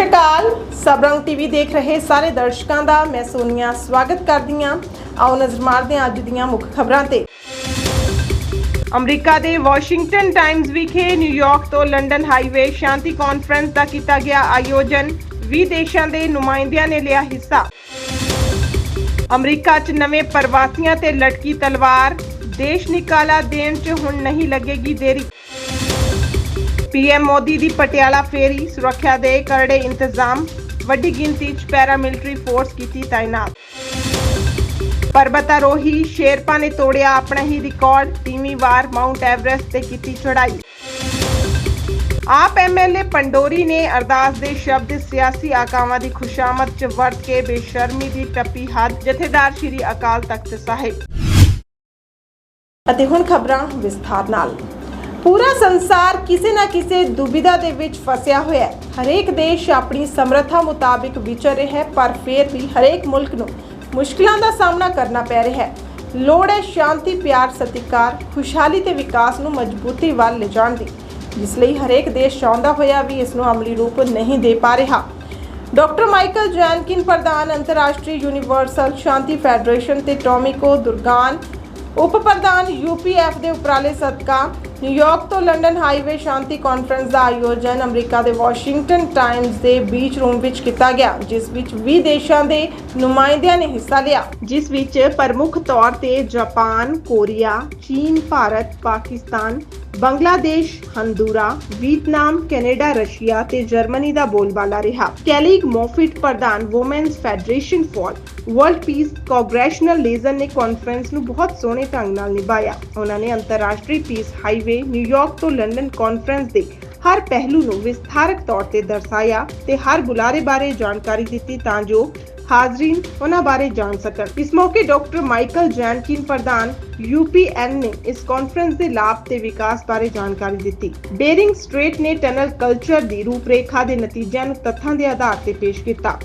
ਸ਼੍ਰੀ ਸਬਰੰਗ TV ਦੇਖ ਰਹੇ ਸਾਰੇ ਦਰਸ਼ਕਾਂ ਦਾ, ਮੈਂ ਸੋਨੀਆ, ਸਵਾਗਤ ਕਰਦੀ ਹਾਂ। ਆਓ ਨਜ਼ਰ ਮਾਰਦੇ ਹਾਂ ਅੱਜ ਦੀਆਂ ਮੁੱਖ ਖਬਰਾਂ ਤੇ। ਅਮਰੀਕਾ ਦੇ ਵਾਸ਼ਿੰਗਟਨ ਟਾਈਮਜ਼ ਵਿਖੇ ਨਿਊਯਾਰਕ ਤੋਂ ਲੰਡਨ ਹਾਈਵੇ ਸ਼ਾਂਤੀ ਕਾਨਫਰੰਸ ਦਾ ਕੀਤਾ ਗਿਆ ਆਯੋਜਨ। 20 ਦੇਸ਼ਾਂ ਦੇ ਨੁਮਾਇੰਦਿਆਂ ਨੇ ਲਿਆ ਹਿੱਸਾ। ਅਮਰੀਕਾ 'ਚ ਨਵੇਂ ਪ੍ਰਵਾਸੀਆਂ ਤੇ ਲਟਕੀ ਤਲਵਾਰ। ਦੇਸ਼ ਨਿਕਾਲਾ ਦੇਣ 'ਚ ਹੁਣ ਨਹੀਂ ਲੱਗੇਗੀ ਦੇਰੀ। ਪੀਐਮ ਮੋਦੀ ਦੀ ਪਟਿਆਲਾ ਫੇਰੀ, ਸੁਰੱਖਿਆ ਦੇ ਕਰੜੇ ਇੰਤਜ਼ਾਮ, ਵੱਡੀ ਗਿਣਤੀ 'ਚ ਪੈਰਾਮਿਲਟਰੀ ਫੋਰਸ ਕੀਤੀ ਤਾਇਨਾਤ। ਪਰਬਤਾਰੋਹੀ ਸ਼ੇਰਪਾ ਨੇ ਤੋੜਿਆ ਆਪਣਾ ਹੀ ਰਿਕਾਰਡ, ਤੀਵੀਂ ਵਾਰ ਮਾਊਂਟ ਐਵਰੈਸਟ ਤੇ ਕੀਤੀ ਚੜ੍ਹਾਈ। ਆਪ ਐਮਐਲਏ ਪੰਡੋਰੀ ਨੇ ਅਰਦਾਸ ਦੇ ਸ਼ਬਦ ਸਿਆਸੀ ਆਕਾਵਾਂ ਦੀ ਖੁਸ਼ਾਮਦ 'ਚ ਵਰਤ ਕੇ ਬੇਸ਼ਰਮੀ ਦੀ ਟੱਪੀ ਹੱਦ ਜਥੇਦਾਰ ਸ਼੍ਰੀ ਅਕਾਲ ਤਖਤ ਸਾਹਿਬ। ਅਤੇ ਹੁਣ ਖਬਰਾਂ ਵਿਸਥਾਰ ਨਾਲ। ਪੂਰਾ ਸੰਸਾਰ ਕਿਸੇ ਨਾ ਕਿਸੇ ਦੁਬਿਧਾ ਦੇ ਵਿੱਚ ਫਸਿਆ ਹੋਇਆ ਹੈ। ਹਰੇਕ ਦੇਸ਼ ਆਪਣੀ ਸਮਰੱਥਾ ਮੁਤਾਬਿਕ ਵਿਚਰ ਰਿਹਾ ਹੈ, ਪਰ ਫਿਰ ਵੀ ਹਰੇਕ ਮੁਲਕ ਨੂੰ ਮੁਸ਼ਕਲਾਂ ਦਾ ਸਾਹਮਣਾ ਕਰਨਾ ਪੈ ਰਿਹਾ ਹੈ। ਲੋੜ ਹੈ ਸ਼ਾਂਤੀ, ਪਿਆਰ, ਸਤਿਕਾਰ, ਖੁਸ਼ਹਾਲੀ ਤੇ ਵਿਕਾਸ ਨੂੰ ਮਜ਼ਬੂਤੀ ਵੱਲ ਲਿਜਾਣ ਦੀ। ਜਿਸ ਲਈ ਹਰੇਕ ਦੇਸ਼ ਚਾਹੁੰਦਾ ਹੋਇਆ ਵੀ ਇਸ ਨੂੰ ਅਮਲੀ ਰੂਪ ਨਹੀਂ ਦੇ ਪਾ ਰਿਹਾ। ਡਾਕਟਰ ਮਾਈਕਲ ਜੈਨਕਿਨ, ਪ੍ਰਧਾਨ ਅੰਤਰਰਾਸ਼ਟਰੀ ਯੂਨੀਵਰਸਲ ਸ਼ਾਂਤੀ ਫੈਡਰੇਸ਼ਨ ਤੇ ਟੋਮਿਕੋ ਦੁਰਗਾਨ ਉਪ ਪ੍ਰਧਾਨ ਯੂਪੀਐਫ ਦੇ ਉਪਰਾਲੇ ਸਦਕਾ ਨਿਊਯਾਰਕ ਤੋਂ ਲੰਡਨ ਹਾਈਵੇ ਸ਼ਾਂਤੀ ਕਾਨਫਰੰਸ ਦਾ ਆਯੋਜਨ ਅਮਰੀਕਾ ਦੇ ਵਾਸ਼ਿੰਗਟਨ ਟਾਈਮਜ਼ ਦੇ ਬੀਚ ਰੂਮ ਵਿੱਚ ਕੀਤਾ ਗਿਆ, ਜਿਸ ਵਿੱਚ 20 ਦੇਸ਼ਾਂ ਦੇ ਨੁਮਾਇੰਦਿਆਂ ਨੇ ਹਿੱਸਾ ਲਿਆ। ਜਿਸ ਵਿੱਚ ਪ੍ਰਮੁੱਖ ਤੌਰ ਤੇ ਜਾਪਾਨ, ਕੋਰੀਆ, ਚੀਨ, Bharat, Pakistan, Bangladesh, Honduras Vietnam Canada, Russia ਤੇ ਜਰਮਨੀ ਦਾ ਬੋਲਬਾਲਾ ਰਿਹਾ। ਕੈਲੀਗ ਮੋਫਿਟ ਪ੍ਰਧਾਨ women's federation for world peace congressional liaison ਨੇ ਕਾਨਫਰੰਸ ਨੂੰ ਬਹੁਤ ਸੋਹਣੇ ਢੰਗ ਨਾਲ ਨਿਭਾਇਆ। ਉਹਨਾਂ ਨੇ ਅੰਤਰਰਾਸ਼ਟਰੀ ਪੀਸ ਹਾਈਵੇ ਨਿਊਯਾਰਕ ਤੋਂ ਲੰਡਨ ਕਾਨਫਰੰਸ ਦੇ ਹਰ ਪਹਿਲੂ ਨੂੰ ਵਿਸਥਾਰਕ ਤੌਰ ਤੇ ਦਰਸਾਇਆ ਤੇ ਹਰ ਬੁਲਾਰੇ ਬਾਰੇ ਜਾਣਕਾਰੀ ਦਿੱਤੀ ਤਾਂ ਜੋ ਹਾਜ਼ਰੀਨ ਉਹਨਾਂ ਬਾਰੇ ਜਾਣ ਸਕਣ। ਇਸ ਮੌਕੇ ਡਾਕਟਰ ਮਾਈਕਲ ਜੈਨਕਿਨ ਪ੍ਰਧਾਨ UPN ਨੇ ਇਸ ਕਾਨਫਰੰਸ ਦੇ ਲਾਭ ਤੇ ਵਿਕਾਸ ਬਾਰੇ ਜਾਣਕਾਰੀ ਦਿੱਤੀ। ਬੇਰਿੰਗ ਸਟ੍ਰੇਟ ਨੇ ਟਨਲ ਕਲਚਰ ਦੀ ਰੂਪਰੇਖਾ ਦੇ ਨਤੀਜਿਆਂ ਨੂੰ ਤੱਥਾਂ ਦੇ ਆਧਾਰ ਤੇ ਪੇਸ਼ ਕੀਤਾ।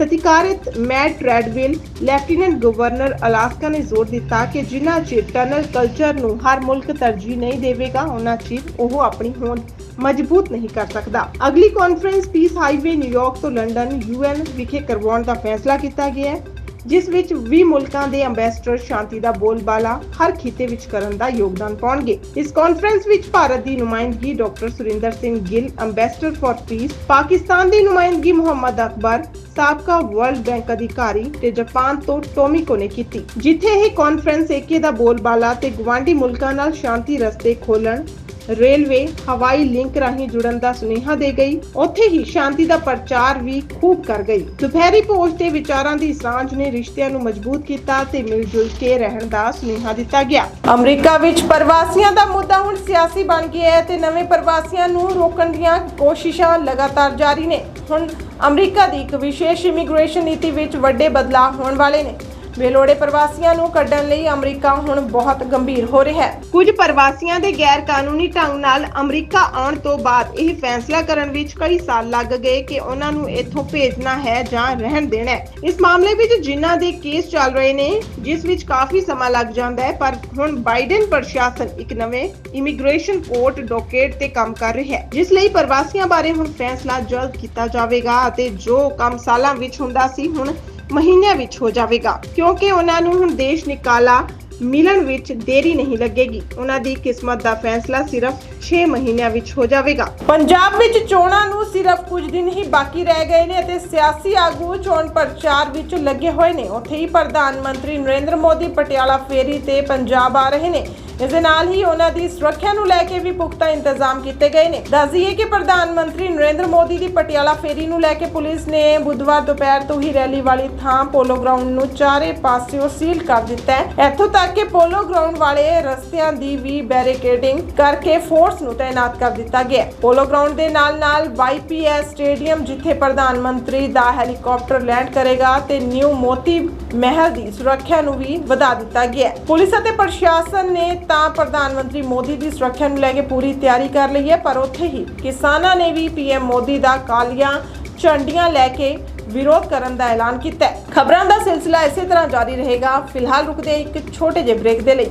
ਸਤਿਕਾਰਿਤ Mead Treadwell lieutenant governor Alaska ਨੇ ਜ਼ੋਰ ਦਿੱਤਾ ਕਿ ਜਿਨ੍ਹਾਂ ਚਿਰ ਟਨਲ ਕਲਚਰ ਨੂੰ ਹਰ ਮੁਲਕ ਤਰਜੀਹ ਨਹੀਂ ਦੇਵੇਗਾ ਉਹਨਾਂ ਚਿਰ ਉਹ ਆਪਣੀ ਹੋਂਦ ਮਜ਼ਬੂਤ ਨਹੀਂ ਕਰ ਸਕਦਾ। ਅਗਲੀ conference peace highway New York ਤੋਂ ਲੰਡਨ ਯੂਐਨ ਵਿਖੇ ਕਰਵਾਉਣ ਦਾ ਫੈਸਲਾ ਕੀਤਾ ਗਿਆ ਹੈ, ਜਿਸ ਵਿੱਚ 20 ਮੁਲਕਾਂ ਦੇ ਅੰਬੈਸਡਰ ਸ਼ਾਂਤੀ ਦਾ ਬੋਲਬਾਲਾ ਹਰ ਖਿੱਤੇ ਵਿੱਚ ਕਰਨ ਦਾ ਯੋਗਦਾਨ ਪਾਉਣਗੇ। ਇਸ ਕਾਨਫਰੰਸ ਵਿੱਚ ਭਾਰਤ ਦੀ ਨੁਮਾਇੰਦਗੀ doctor Surinder Singh Gill ambassador for peace Pakistan ਦੀ ਨੁਮਾਇੰਦਗੀ ਮੁਹੰਮਦ ਅਕਬਰ ਸਾਬਕਾ ਵਰਲਡ ਬੈਂਕ ਅਧਿਕਾਰੀ ਤੇ ਜਾਪਾਨ ਤੋਂ ਟੋਮੀਕੋ ਨੇ ਕੀਤੀ। ਜਿੱਥੇ ਇਹ ਕਾਨਫਰੰਸ ਏਕੇ ਦਾ ਬੋਲਬਾਲਾ ਤੇ ਗਵਾਂਢੀ ਮੁਲਕਾਂ ਨਾਲ ਸ਼ਾਂਤੀ ਰਸਤੇ ਖੋਲਣ ਰੇਲਵੇ ਹਵਾਈ ਲਿੰਕ ਰਾਹੀਂ ਜੁੜਨ ਦਾ ਸੁਨੇਹਾ ਦੇ ਗਈ। ਉੱਥੇ ਹੀ ਸ਼ਾਂਤੀ ਦਾ ਪ੍ਰਚਾਰ ਵੀ ਖੂਬ ਕਰ ਗਈ। ਦੁਪਹਿਰੀ ਪੋਸਟ ਤੇ ਵਿਚਾਰਾਂ ਦੀ ਸਾਂਝ ਨੇ ਰਿਸ਼ਤਿਆਂ ਨੂੰ ਮਜ਼ਬੂਤ ਕੀਤਾ ਤੇ ਮਿਲ ਜੁਲ ਕੇ ਰਹਿਣ ਦਾ ਸੁਨੇਹਾ ਦਿੱਤਾ ਗਿਆ। ਅਮਰੀਕਾ ਵਿੱਚ ਪ੍ਰਵਾਸੀਆਂ ਦਾ ਮੁੱਦਾ ਹੁਣ ਸਿਆਸੀ ਬਣ ਗਿਆ ਹੈ ਤੇ ਨਵੇਂ ਪ੍ਰਵਾਸੀਆਂ ਨੂੰ ਰੋਕਣ ਦੀਆਂ ਕੋਸ਼ਿਸ਼ਾਂ ਲਗਾਤਾਰ ਜਾਰੀ ਨੇ। ਹੁਣ ਅਮਰੀਕਾ ਦੀ ਇੱਕ ਵਿਸ਼ੇਸ਼ ਇਮੀਗ੍ਰੇਸ਼ਨ ਨੀਤੀ ਵਿੱਚ ਵੱਡੇ ਬਦਲਾਅ ਹੋਣ ਵਾਲੇ ਨੇ। ਬੇਲੋੜੇ ਪ੍ਰਵਾਸੀਆਂ ਨੂੰ ਕੱਢਣ ਲਈ ਅਮਰੀਕਾ ਹੁਣ ਬਹੁਤ ਗੰਭੀਰ ਹੋ ਰਿਹਾ ਹੈ। ਕੁਝ ਪ੍ਰਵਾਸੀਆਂ ਦੇ ਗੈਰ ਕਾਨੂੰਨੀ ਢੰਗ ਨਾਲ ਅਮਰੀਕਾ ਆਉਣ ਤੋਂ ਬਾਅਦ ਇਹ ਫੈਸਲਾ ਕਰਨ ਵਿੱਚ ਕਈ ਸਾਲ ਲੱਗ ਗਏ ਕਿ ਉਹਨਾਂ ਨੂੰ ਇੱਥੋਂ ਭੇਜਣਾ ਹੈ ਜਾਂ ਰਹਿਣ ਦੇਣਾ ਹੈ। ਇਸ ਮਾਮਲੇ ਵਿੱਚ ਜਿਨ੍ਹਾਂ ਦੇ ਕੇਸ ਚੱਲ ਰਹੇ ਨੇ, ਜਿਸ ਵਿੱਚ ਕਾਫੀ ਸਮਾਂ ਲੱਗ ਜਾਂਦਾ ਹੈ, ਪਰ ਹੁਣ ਬਾਈਡਨ ਪ੍ਰਸ਼ਾਸਨ ਇੱਕ ਨਵੇਂ ਇਮੀਗ੍ਰੇਸ਼ਨ ਕੋਰਟ ਡੋਕੇਟ ਤੇ ਕੰਮ ਕਰ ਰਿਹਾ ਹੈ, ਜਿਸ ਲਈ ਪ੍ਰਵਾਸੀਆਂ ਬਾਰੇ ਹੁਣ ਫੈਸਲਾ ਜਲਦ ਕੀਤਾ ਜਾਵੇਗਾ ਅਤੇ ਜੋ ਕੰਮ ਸਾਲਾਂ ਵਿੱਚ ਹੁੰਦਾ ਸੀ, ਹੁਣ ਮਹੀਨਿਆਂ ਵਿੱਚ ਹੋ ਜਾਵੇਗਾ। ਕਿਉਂਕਿ ਉਹਨਾਂ ਨੂੰ ਹੁਣ ਦੇਸ਼ ਨਿਕਾਲਾ ਮਿਲਣ ਵਿੱਚ ਦੇਰੀ ਨਹੀਂ ਲੱਗੇਗੀ। ਉਹਨਾਂ ਦੀ ਕਿਸਮਤ ਦਾ ਫੈਸਲਾ ਸਿਰਫ 6 ਮਹੀਨਿਆਂ ਵਿੱਚ ਹੋ ਜਾਵੇਗਾ। ਪੰਜਾਬ ਵਿੱਚ ਚੋਣਾਂ ਨੂੰ ਸਿਰਫ ਕੁਝ ਦਿਨ ਹੀ ਬਾਕੀ ਰਹਿ ਗਏ ਨੇ ਅਤੇ ਸਿਆਸੀ ਆਗੂ ਚੋਣ ਪ੍ਰਚਾਰ ਵਿੱਚ ਲੱਗੇ ਹੋਏ ਨੇ। ਉੱਥੇ ਹੀ ਪ੍ਰਧਾਨ ਮੰਤਰੀ ਨਰਿੰਦਰ ਮੋਦੀ ਪਟਿਆਲਾ ਫੇਰੀ ਤੇ ਪੰਜਾਬ ਆ ਰਹੇ ਨੇ। ਇਸ ਦੇ ਨਾਲ ਹੀ ਉਹਨਾਂ ਦੀ ਸੁਰੱਖਿਆ ਨੂੰ ਲੈ ਕੇ ਵੀ ਪੁਖਤਾ ਇੰਤਜ਼ਾਮ ਕੀਤੇ ਗਏ ਨੇ। ਦੱਸ ਕਿ ਪ੍ਰਧਾਨ ਮੰਤਰੀ ਨਰਿੰਦਰ ਮੋਦੀ ਦੀ ਪਟਿਆਲਾ ਫੇਰੀ ਨੂੰ ਲੈ ਕੇ ਪੁਲਿਸ ਨੇ ਬੁੱਧਵਾਰ ਦੁਪਹਿਰ ਤੋਂ ਹੀ ਰੈਲੀ ਵਾਲੀ ਥਾਂ ਪੋਲੋ ਗਰਾਊਂਡ ਨੂੰ ਚਾਰੇ ਪਾਸਿਓਂ ਸੀਲ ਕਰ ਦਿੱਤਾ ਹੈ। ਇੱਥੋਂ ਤੱਕ ਕਿ ਪੋਲੋ ਗਰਾਊਂਡ ਵਾਲੇ ਰਸਤਿਆਂ ਦੀ ਵੀ ਬੈਰੀਕੇਡਿੰਗ ਕਰਕੇ ਫੋਰਸ ਨੂੰ ਤਾਇਨਾਤ ਕਰ ਦਿੱਤਾ ਗਿਆ ਪੋਲੋ ਗਰਾਊਂਡ ਦੇ ਨਾਲ-ਨਾਲ ਵਾਈਪੀਐਸ ਸਟੇਡੀਅਮ, ਜਿੱਥੇ ਪ੍ਰਧਾਨ ਮੰਤਰੀ ਦਾ ਹੈਲੀਕਾਪਟਰ ਲੈਂਡ ਕਰੇਗਾ ਤੇ ਨਿਊ ਮੋਤੀ ਮਹਿਲ ਦੀ ਸੁਰੱਖਿਆ ਨੂੰ ਵੀ ਵਧਾ ਦਿੱਤਾ ਗਿਆ ਪੁਲਿਸ ਅਤੇ ਪ੍ਰਸ਼ਾਸਨ ਨੇ ਤਾਂ ਪ੍ਰਧਾਨ ਮੰਤਰੀ ਮੋਦੀ ਦੀ ਸੁਰੱਖਿਆ ਨੂੰ ਲੈ ਕੇ ਪੂਰੀ ਤਿਆਰੀ ਕਰ ਲਈ ਹੈ, ਪਰ ਉੱਥੇ ਹੀ ਕਿਸਾਨਾਂ ਨੇ ਵੀ ਪੀਐਮ ਮੋਦੀ ਦਾ ਕਾਲੀਆਂ ਝੰਡੀਆਂ ਲੈ ਕੇ ਵਿਰੋਧ ਕਰਨ ਦਾ ਐਲਾਨ ਕੀਤਾ ਹੈ। ਖਬਰਾਂ ਦਾ ਸਿਲਸਿਲਾ ਇਸੇ ਤਰ੍ਹਾਂ ਜਾਰੀ ਰਹੇਗਾ। ਫਿਲਹਾਲ ਰੁਕਦੇ ਇੱਕ ਛੋਟੇ ਜਿਹੇ ਬ੍ਰੇਕ ਦੇ ਲਈ।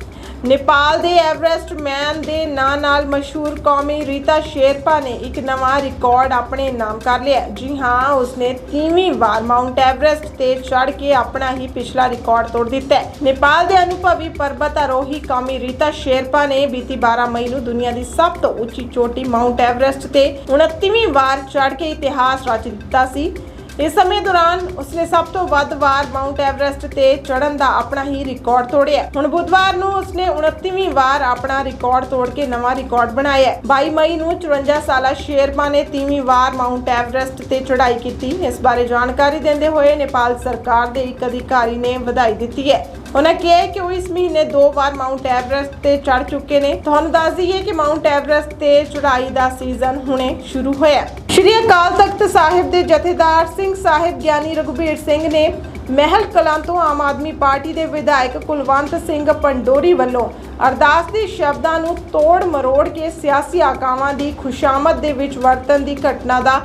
ਨੇਪਾਲ ਦੇ ਐਵਰੈਸਟ ਮੈਨ ਦੇ ਨਾਂ ਨਾਲ ਮਸ਼ਹੂਰ ਕੌਮੀ ਰੀਤਾ ਸ਼ੇਰਪਾ ਨੇ ਇੱਕ ਨਵਾਂ ਰਿਕਾਰਡ ਆਪਣੇ ਨਾਮ ਕਰ ਲਿਆ ਜੀ ਹਾਂ, ਉਸਨੇ 30ਵੀਂ ਵਾਰ ਮਾਊਂਟ ਐਵਰੈਸਟ ਤੇ ਚੜ੍ਹ ਕੇ ਆਪਣਾ ਹੀ ਪਿਛਲਾ ਰਿਕਾਰਡ ਤੋੜ ਦਿੱਤਾ ਹੈ। ਨੇਪਾਲ ਦੇ ਅਨੁਭਵੀ ਪਰਬਤ ਆਰੋਹੀ ਕੌਮੀ ਰੀਤਾ ਸ਼ੇਰਪਾ ਨੇ ਬੀਤੀ 12 ਮਈ ਨੂੰ ਦੁਨੀਆ ਦੀ ਸਭ ਤੋਂ ਉੱਚੀ ਚੋਟੀ ਮਾਊਂਟ ਐਵਰੈਸਟ ਤੇ 29ਵੀਂ ਵਾਰ ਚੜ੍ਹ ਕੇ ਇਤਿਹਾਸ ਰਚ ਦਿੱਤਾ ਸੀ। ਇਸ ਸਮੇਂ ਦੌਰਾਨ ਉਸਨੇ ਸਭ ਤੋਂ ਵੱਧ ਵਾਰ ਮਾਊਂਟ ਐਵਰੈਸਟ ਤੇ ਚੜ੍ਹਨ ਦਾ ਆਪਣਾ ਹੀ ਰਿਕਾਰਡ ਤੋੜਿਆ। ਹੁਣ ਬੁੱਧਵਾਰ ਨੂੰ ਉਸਨੇ 29ਵੀਂ ਵਾਰ ਆਪਣਾ ਰਿਕਾਰਡ ਤੋੜ ਕੇ ਨਵਾਂ ਰਿਕਾਰਡ ਬਣਾਇਆ 22 ਮਈ ਨੂੰ 54 ਸਾਲਾ ਸ਼ੇਰਪਾ ਨੇ 30ਵੀਂ ਵਾਰ ਮਾਊਂਟ ਐਵਰੈਸਟ ਤੇ ਚੜ੍ਹਾਈ ਕੀਤੀ। ਇਸ ਬਾਰੇ ਜਾਣਕਾਰੀ ਦਿੰਦੇ ਹੋਏ ਨੇਪਾਲ ਸਰਕਾਰ ਦੇ ਇੱਕ ਅਧਿਕਾਰੀ ਨੇ ਵਧਾਈ ਦਿੱਤੀ ਹੈ। ਉਹਨਾਂ ਕਿਹਾ ਕਿ ਉਹ ਇਸ ਮਹੀਨੇ ਦੋ ਵਾਰ ਮਾਊਂਟ ਐਵਰੈਸਟ ਤੇ ਚੜ੍ਹ ਚੁੱਕੇ ਨੇ। ਤੁਹਾਨੂੰ ਦੱਸ ਦਈਏ ਕਿ ਮਾਊਂਟ ਐਵਰੈਸਟ ਤੇ ਚੜ੍ਹਾਈ ਦਾ ਸੀਜ਼ਨ ਹੁਣੇ ਸ਼ੁਰੂ ਹੋਇਆ ਸ਼੍ਰੀ ਅਕਾਲ ਤਖਤ ਸਾਹਿਬ ਦੇ ਜਥੇਦਾਰ ਸਿੰਘ ਸਾਹਿਬ ਗਿਆਨੀ ਰਘੁਬੀਰ ਸਿੰਘ ਨੇ ਮਹਿਲ ਕਲਾਂ ਤੋਂ ਆਮ ਆਦਮੀ ਪਾਰਟੀ ਦੇ ਵਿਧਾਇਕ ਕੁਲਵੰਤ ਸਿੰਘ ਪੰਡੋਰੀ ਵੱਲੋਂ ਅਰਦਾਸ ਦੇ ਸ਼ਬਦਾਂ ਨੂੰ ਤੋੜ ਮਰੋੜ ਕੇ ਸਿਆਸੀ ਆਕਾਵਾਂ ਦੀ ਖੁਸ਼ਾਮਦ ਦੇ ਵਿੱਚ ਵਰਤਣ ਦੀ ਘਟਨਾ ਦਾ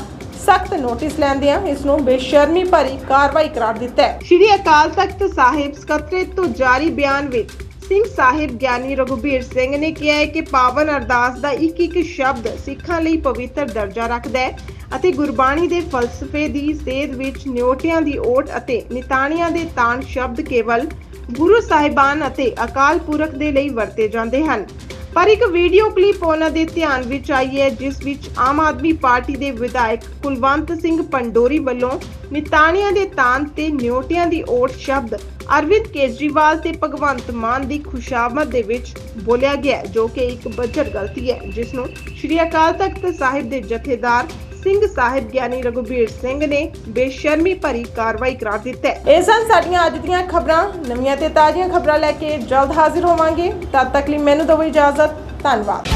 ਸਖਤ ਨੋਟਿਸ ਲੈਂਦਿਆਂ ਇਸ ਨੂੰ ਬੇਸ਼ਰਮੀ ਭਰੀ ਕਾਰਵਾਈ ਕਰਾਰ ਦਿੱਤਾ ਹੈ। ਸ਼੍ਰੀ ਅਕਾਲ ਤਖਤ ਸਾਹਿਬ ਸਕੱਤਰੇਤ ਤੋਂ ਜਾਰੀ ਬਿਆਨ ਵਿੱਚ ਸਿੰਘ ਸਾਹਿਬ ਗਿਆਨੀ ਰਘੁਬੀਰ ਸਿੰਘ ਨੇ ਕਿਹਾ ਹੈ ਕਿ ਪਾਵਨ ਅਰਦਾਸ ਦਾ ਇੱਕ ਇੱਕ ਸ਼ਬਦ ਸਿੱਖਾਂ ਲਈ ਪਵਿੱਤਰ ਦਰਜਾ ਰੱਖਦਾ ਹੈ ਅਤੇ ਗੁਰਬਾਣੀ ਦੇ ਫਲਸਫੇ ਦੀ ਸੇਧ ਵਿੱਚ ਨਿਉਟਿਆਂ ਦੀ ਓਟ ਅਤੇ ਨਿਤਾਣੀਆਂ ਦੇ ਤਾਣ ਸ਼ਬਦ ਕੇਵਲ ਗੁਰੂ ਸਾਹਿਬਾਨ ਅਤੇ ਅਕਾਲ ਪੁਰਖ ਦੇ ਲਈ ਵਰਤੇ ਜਾਂਦੇ ਹਨ। ਪਰ ਇੱਕ ਵੀਡੀਓ ਕਲਿੱਪ ਉਹਨਾਂ ਦੇ ਧਿਆਨ ਵਿੱਚ ਆਈ ਹੈ, ਜਿਸ ਵਿੱਚ ਆਮ ਆਦਮੀ ਪਾਰਟੀ ਦੇ ਵਿਧਾਇਕ ਕੁਲਵੰਤ ਸਿੰਘ ਪੰਡੋਰੀ ਵੱਲੋਂ ਨਿਤਾਣਿਆਂ ਦੇ ਤਾਨ ਤੇ ਨਿਉਟਿਆਂ ਦੀ ਓਟ ਸ਼ਬਦ ਅਰਵਿੰਦ ਕੇਜਰੀਵਾਲ ਤੇ ਭਗਵੰਤ ਮਾਨ ਦੀ ਖੁਸ਼ਾਮਦ ਦੇ ਵਿੱਚ ਬੋਲਿਆ ਗਿਆ ਜੋ ਕਿ ਇੱਕ ਬੱਜਰ ਗਲਤੀ ਹੈ, ਜਿਸ ਨੂੰ ਸ਼੍ਰੀ ਅਕਾਲ ਤਖਤ ਸਾਹਿਬ ਦੇ ਜਥੇਦਾਰ ਸਿੰਘ ਸਾਹਿਬ ਗਿਆਨੀ ਰਘੁਬੀਰ ਸਿੰਘ ਨੇ ਬੇਸ਼ਰਮੀ ਭਰੀ ਕਾਰਵਾਈ ਕਰਾਰ ਦਿੱਤਾ ਹੈ। ਇਹ ਸਨ ਸਾਡੀਆਂ ਅੱਜ ਦੀਆਂ ਖਬਰਾਂ। ਨਵੀਆਂ ਤੇ ਤਾਜ਼ੀਆਂ ਖਬਰਾਂ ਲੈ ਕੇ ਜਲਦ ਹਾਜ਼ਰ ਹੋਵਾਂਗੇ। ਤਦ ਤੱਕ ਲਈ ਮੈਨੂੰ ਦਿਓ ਇਜਾਜ਼ਤ। ਧੰਨਵਾਦ।